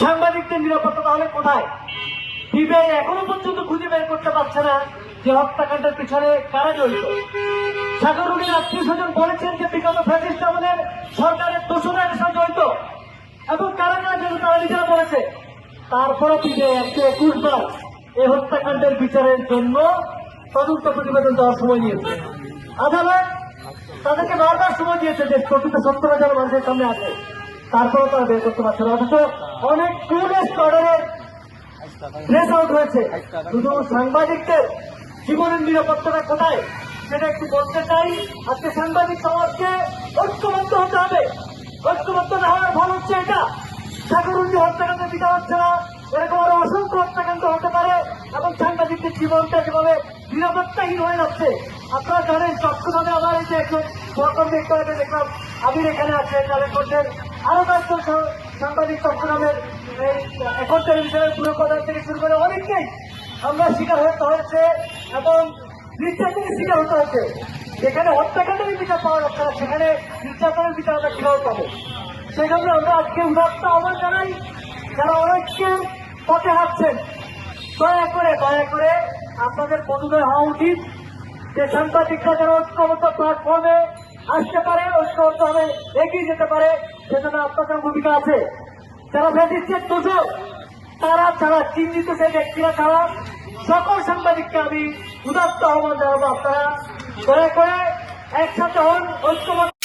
সাংবাদিকদের নিরাপত্তা তাহলে কোথায়? সিবিআই এখনও পর্যন্ত খুঁজে বের করতে পারছে না যে হত্যাকাণ্ডের পিছনে কারা জড়িত। সাগরুলের আত্মীয় স্বজন বলেছেন যে বিগত ফ্যাসিস্ট আমাদের সরকারের দোষরা এর সাথে জড়িত। এবং কারা কারা জড়িত তারা নিজেরা বলেছে। তারপরও সিবিআই একশো একুশ বার এই হত্যাকাণ্ডের বিচারের জন্য তদন্ত প্রতিবেদন দেওয়ার সময় নিয়েছে। আদালত তাদেরকে বারবার সময় দিয়েছে যে প্রকৃত সত্যরা যেন মানুষের সামনে আছে তারপরেও তারা বের করতে পারছে অথচ অনেক প্রেস আউট হয়েছে। শুধু সাংবাদিকদের জীবনের নিরাপত্তাটা কোথায়, সেটা একটু বলতে চাই। আজকে সাংবাদিক সমাজকে ঐক্যবদ্ধ হতে হবে। ঐক্যবদ্ধ না হওয়ার ফল হচ্ছে এটা। সাগরুন্দি হত্যাকাণ্ড বিচার হচ্ছে না। এরকম আরও অসংখ্য হত্যাকাণ্ড হতে পারে এবং সাংবাদিকদের জীবনটা যেভাবে নিরাপত্তাহীন হয়ে যাচ্ছে, আপনারা জানেন চট্টগ্রামে আমার এই যে একজন সহকর্মী দেখলাম, আমির এখানে আছেন তাদের করছেন আরও কয়েকজন সাংবাদিক চট্টগ্রামের এই এখন পুরো প্রধান থেকে শুরু করে অনেককেই আমরা শিকার হতে হয়েছে এবং নির্যাতনের শিকার হতে হচ্ছে যেখানে হত্যাকাণ্ডের বিচার পাওয়া যাচ্ছে না, সেখানে নির্যাতনের বিচার আমরা কীভাবে পাবো? সেখানে আমরা আজকে উদাত্ত আহ্বান জানাই, যারা অনেককে পথে হাঁটছেন, দয়া করে দয়া করে আপনাদের পদুদয় হওয়া উচিত। যে সাংবাদিকরা যেন ঐক্যবদ্ধ প্ল্যাটফর্মে আসতে পারে ঐক্যবদ্ধভাবে এগিয়ে যেতে পারে, সেজন্য আপনাদের ভূমিকা আছে। যারা ফ্যাসিস্টের দোষক তারা ছাড়া চিহ্নিত সেই ব্যক্তিরা তারা সকল সাংবাদিককে আমি উদাত্ত আহ্বান জানাব আপনারা। দয়া করে একসাথে হন, ঐক্যবদ্ধ